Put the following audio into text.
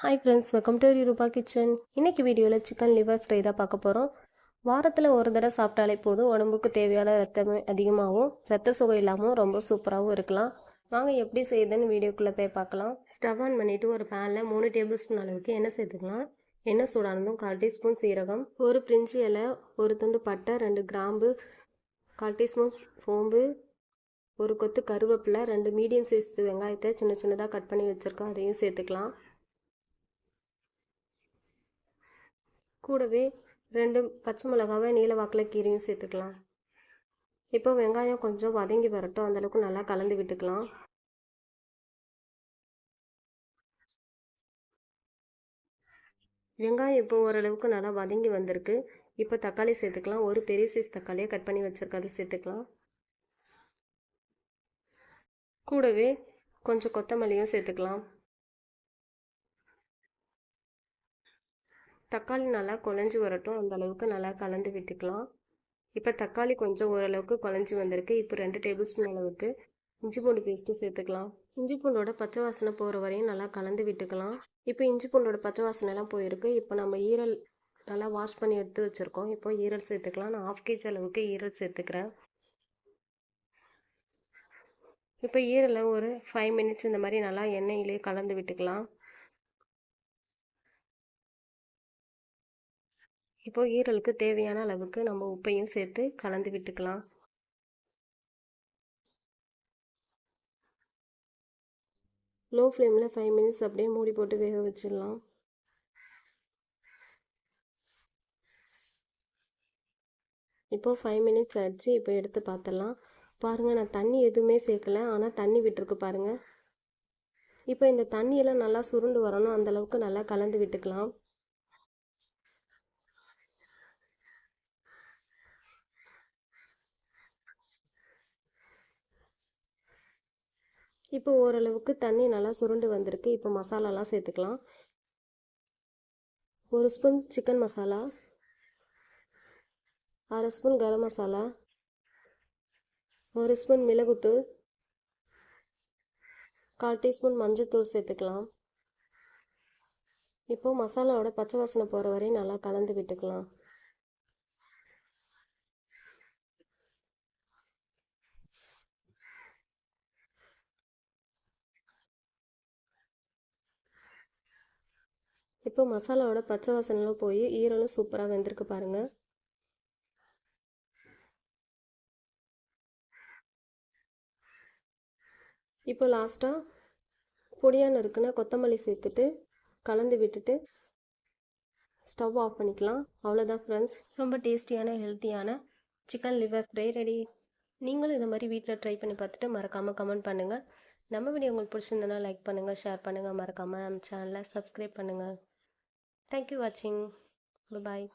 Hi friends welcome to Rupa kitchen இன்னைக்கு வீடியோவில் chicken liver fry தான் பார்க்க போகிறோம் வாரத்தில் ஒரு தடவை சாப்பிட்டாலே போதும் உடம்புக்கு தேவையான ரத்தம் அதிகமாகவும் ரத்த சுவை இல்லாமல் ரொம்ப சூப்பராகவும் இருக்கலாம். வாங்க எப்படி செய்யுதுன்னு வீடியோக்குள்ளே போய் பார்க்கலாம். ஸ்டவ் ஆன் பண்ணிவிட்டு ஒரு பேனில் மூணு டேபிள் ஸ்பூன் அளவுக்கு எண்ணெய் சேர்த்துக்கலாம். எண்ணெய் சூடானதும் கால் டீஸ்பூன் சீரகம் ஒரு பிரிஞ்சி இலை ஒரு துண்டு பட்டை ரெண்டு கிராம்பு கால் டீஸ்பூன் சோம்பு ஒரு கொத்து கருவேப்பிலை ரெண்டு மீடியம் சைஸ் வெங்காயத்தை சின்ன சின்னதாக கட் பண்ணி வச்சுருக்கோம் அதையும் சேர்த்துக்கலாம். கூடவே ரெண்டு பச்சை மிளகாவை நீல வாக்கில் கீரையும் சேர்த்துக்கலாம். இப்போ வெங்காயம் கொஞ்சம் வதங்கி வரட்டும். அந்தளவுக்கு நல்லா கலந்து விட்டுக்கலாம். வெங்காயம் இப்போ ஓரளவுக்கு நல்லா வதங்கி வந்திருக்கு. இப்போ தக்காளி சேர்த்துக்கலாம். ஒரு பெரிய சைஸ் தக்காளியை கட் பண்ணி வச்சுருக்கதை சேர்த்துக்கலாம். கூடவே கொஞ்சம் கொத்தமல்லியும் சேர்த்துக்கலாம். தக்காளி நல்லா குழஞ்சி வரட்டும். அந்த அளவுக்கு நல்லா கலந்து விட்டுக்கலாம். இப்போ தக்காளி கொஞ்சம் ஓரளவுக்கு குழஞ்சி வந்திருக்கு. இப்போ ரெண்டு டேபிள் ஸ்பூன் அளவுக்கு இஞ்சி பூண்டு பேஸ்ட்டு சேர்த்துக்கலாம். இஞ்சி பூண்டோட பச்சை வாசனை போகிற வரையும் நல்லா கலந்து விட்டுக்கலாம். இப்போ இஞ்சி பூண்டோட பச்சை வாசனைலாம் போயிருக்கு. இப்போ நம்ம ஈரல் நல்லா வாஷ் பண்ணி எடுத்து வச்சுருக்கோம். இப்போ ஈரல் சேர்த்துக்கலாம். நான் ஆஃப் கேஜி அளவுக்கு ஈரல் சேர்த்துக்கிறேன். இப்போ ஈரலை ஒரு ஃபைவ் மினிட்ஸ் இந்த மாதிரி நல்லா எண்ணெயிலே கலந்து விட்டுக்கலாம். இப்போ ஈரலுக்கு தேவையான அளவுக்கு நம்ம உப்பையும் சேர்த்து கலந்து விட்டுக்கலாம். லோ ஃப்ளேமில் ஃபைவ் மினிட்ஸ் அப்படியே மூடி போட்டு வேக வச்சிடலாம். இப்போது ஃபைவ் மினிட்ஸ் ஆயிடுச்சு இப்போ எடுத்து பார்த்துடலாம் பாருங்கள் நான் தண்ணி எதுவுமே சேர்க்கல ஆனால் தண்ணி விட்டுருக்கு பாருங்கள் இப்போ இந்த தண்ணியெல்லாம் நல்லா சுருண்டு வரணும் அந்தளவுக்கு நல்லா கலந்து விட்டுக்கலாம். இப்போ ஓரளவுக்கு தண்ணி நல்லா சுருண்டு வந்திருக்கு. இப்போ மசாலாலாம் சேர்த்துக்கலாம். ஒரு ஸ்பூன் சிக்கன் மசாலா. அரை ஸ்பூன் கரம் மசாலா. ஒரு ஸ்பூன் மிளகுத்தூள். கால் டீஸ்பூன் மஞ்சத்தூள் சேர்த்துக்கலாம். இப்போது மசாலாவோட பச்சை வாசனை போகிற வரையும் நல்லா கலந்து விட்டுக்கலாம். இப்போ மசாலாவோட பச்சை வாசனைலாம் போய் ஈரலும் சூப்பராக வெந்திருக்கு பாருங்கள் இப்போ லாஸ்ட்டாக பொடியான இருக்குன்னா கொத்தமல்லி சேர்த்துட்டு கலந்து விட்டுட்டு ஸ்டவ் ஆஃப் பண்ணிக்கலாம். அவ்வளோதான் ஃப்ரெண்ட்ஸ் ரொம்ப டேஸ்டியான ஹெல்த்தியான சிக்கன் லிவர் ஃப்ரை ரெடி நீங்களும் இந்த மாதிரி வீட்டில் ட்ரை பண்ணி பார்த்துட்டு மறக்காமல் கமெண்ட் பண்ணுங்கள் நம்ம வீடியோ உங்களுக்கு பிடிச்சிருந்தனா லைக் பண்ணுங்கள் ஷேர் பண்ணுங்கள் மறக்காமல் நம்ம சேனலை சப்ஸ்கிரைப் பண்ணுங்கள் Thank you watching. Bye bye.